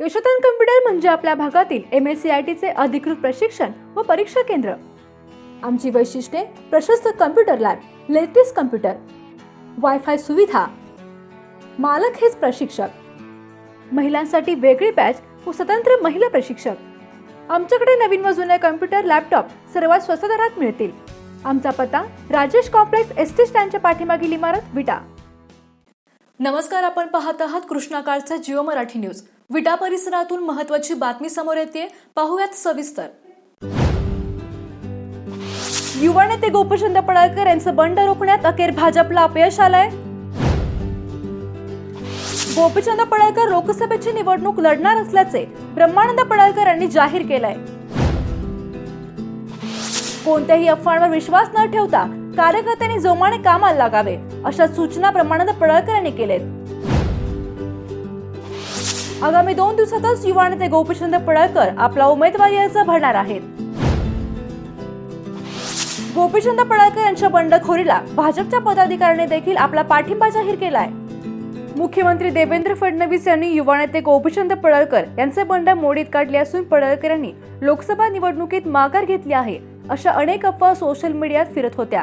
Yashodhan computer म्हणजे आपल्या भागातील एम एस सी आय टीचे अधिकृत प्रशिक्षण व परीक्षा केंद्र. आमची वैशिष्ट्ये प्रशस्त computer lab latest computer wifi सुविधा मालक हेच प्रशिक्षक. महिलांसाठी वेगळी बॅच व स्वतंत्र महिला प्रशिक्षक. आमच्याकडे नवीन व जुने कम्प्युटर लॅपटॉप सर्वात स्वस्त दरात मिळतील. आमचा पत्ता राजेश कॉम्प्लेक्स एस टी स्टँडच्या पाठीमागील इमारत विटा. नमस्कार आपण पाहत आहात कृष्णाकाळचा जिओ मराठी न्यूज. विटा परिसरातून महत्वाची बातमी समोर येते पाहूयात सविस्तर. युवा नेते गोपीचंद पडळकर यांचं बंड रोखण्यात अखेर भाजपला अपयश आलंय. गोपीचंद पडळकर लोकसभेची निवडणूक लढणार असल्याचे ब्रह्मानंद पडळकर यांनी जाहीर केलंय. कोणत्याही अफवांवर विश्वास न ठेवता कार्यकर्त्यांनी जोमाने कामाला लागावे अशा सूचना ब्रह्मानंद पडळकर यांनी केलेत. आगामी दोन दिवसातच युवा नेते गोपीचंद पडळकर आपला उमेदवारी अर्ज भरणार आहेत. गोपीचंद पडळकर यांच्या बंडखोरीला भाजपच्या पदाधिकाऱ्यांनी देखील आपला पाठिंबा जाहीर केलाय. मुख्यमंत्री देवेंद्र फडणवीस यांनी युवा नेते गोपीचंद पडळकर यांचे बंड मोडीत काढले असून पडळकर यांनी लोकसभा निवडणुकीत माघार घेतली आहे अशा अनेक अफवा सोशल मीडियात फिरत होत्या.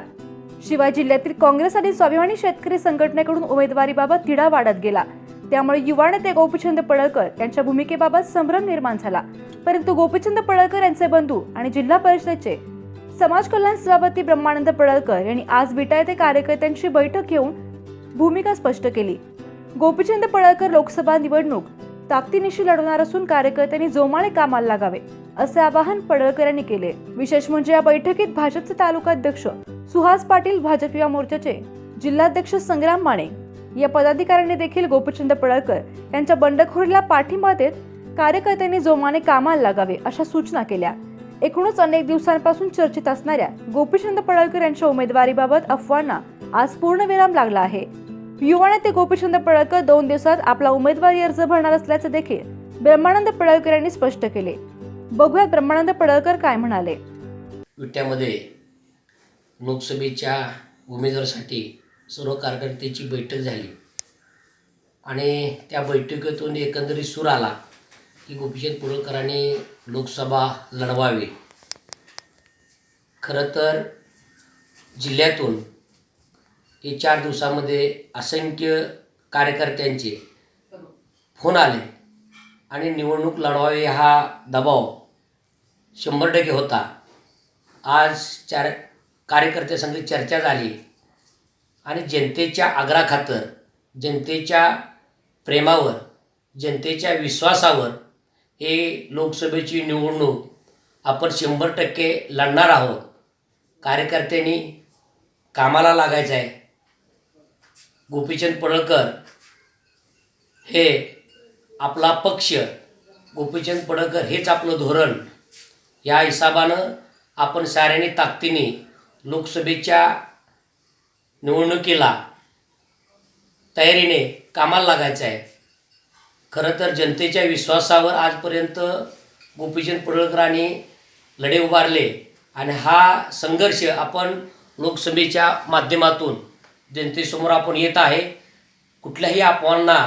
शिवाय जिल्ह्यातील काँग्रेस आणि स्वाभिमानी शेतकरी संघटनेकडून उमेदवारीबाबत तिढा वाढत गेला. त्यामुळे युवा नेते गोपीचंद पडळकर यांच्या भूमिकेबाबत संभ्रम निर्माण झाला. परंतु गोपीचंद पडळकर यांचे बंधू आणि जिल्हा परिषदेचे समाज कल्याण सभापती ब्रह्मानंद पडळकर यांनी आज विटा येथे कार्यकर्त्यांची बैठक घेऊन भूमिका स्पष्ट केली. गोपीचंद पडळकर लोकसभा निवडणूक ताकदीनिशी लढवणार असून कार्यकर्त्यांनी जोमाने कामाला लागावे असे आवाहन पडळकर यांनी केले. विशेष म्हणजे या बैठकीत भाजपचे तालुकाध्यक्ष सुहास पाटील भाजप युवा मोर्चाचे जिल्हाध्यक्ष संग्राम माने या पदाधिकाऱ्यांनी देखील गोपीचंद पडळकर यांच्या बंडखोरीला पाठिंबा देत कार्यकर्त्यांनी जोमाने कामाला लागावे अशा सूचना केल्या. एकूणच अनेक दिवसांपासून चर्चेत असणाऱ्या गोपीचंद पडळकर यांच्या उमेदवारीबाबत अफवांना आज पूर्णविराम लागला आहे. युवा नेते गोपीचंद पडळकर दोन दिवसात आपला उमेदवारी अर्ज भरणार असल्याचे देखील ब्रह्मानंद पडळकर यांनी स्पष्ट केले. बघूयात ब्रह्मानंद पडळकर काय म्हणाले. विट्यामध्ये लोकसभेच्या उमेदवारासाठी सर्व कार्यकर्त्याची बैठक झाली. आणि त्या बैठकीतून एकंदरीत सूर आला की गोपीचंद पुरळकरांनी लोकसभा लढवावी. खरं तर जिल्ह्यातून हे चार दिवसामध्ये असंख्य कार्यकर्त्यांचे फोन आले आणि निवडणूक लढवावी हा दबाव शंभर टक्के होता. आज चार कार्यकर्त्यासंग चर्चा झाली. आणि जनतेच्या आग्राखातर जनतेच्या प्रेमावर जनतेच्या विश्वासावर हे लोकसभेची निवडणूक आपण शंभर टक्के लढणार आहोत. कार्यकर्त्यांनी कामाला लागायचं आहे. गोपीचंद पडळकर हे आपला पक्ष गोपीचंद पडळकर हेच आपलं धोरण. या हिसाबानं आपण साऱ्याने ताकदीने लोकसभेच्या निवडणुकीला तयारीने कामाला लागायचं आहे. खरं तर जनतेच्या विश्वासावर आजपर्यंत गोपीचंद पडळकरांनी लढे उभारले आणि हा संघर्ष आपण लोकसभेच्या माध्यमातून जनतेसमोर आपण येत आहे. कुठल्याही अफवांना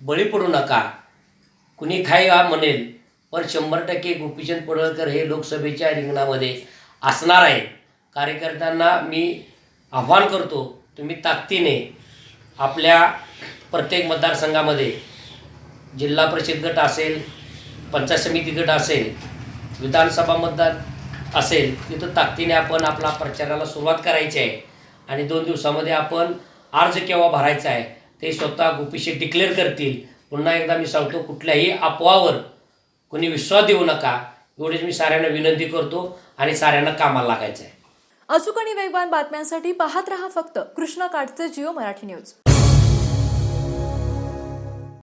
बळी पडू नका. कुणी काही हा म्हणेल पण शंभर टक्के गोपीचंद पडळकर हे लोकसभेच्या रिंगणामध्ये असणार आहे कार्यकर्त्यांना मी आव्हान करतो तुम्ही ताकदीने आपल्या प्रत्येक मतदारसंघामध्ये जिल्हा परिषद गट असेल पंचायत समिती गट असेल विधानसभा मतदार असेल तिथं ताकदीने आपण आपला प्रचाराला सुरुवात करायची आहे. आणि दोन दिवसामध्ये आपण अर्ज केव्हा भरायचा आहे ते स्वतः गोपीशी डिक्लेअर करतील. पुन्हा एकदा मी सांगतो कुठल्याही अपवावर कोणी विश्वास देऊ नका. एवढीच मी साऱ्यांना विनंती करतो आणि साऱ्यांना कामाला लागायचं आहे. अचूक आणि वेगवान बातम्यांसाठी पाहत रहा फक्त कृष्णा काठचे जिओ मराठी न्यूज.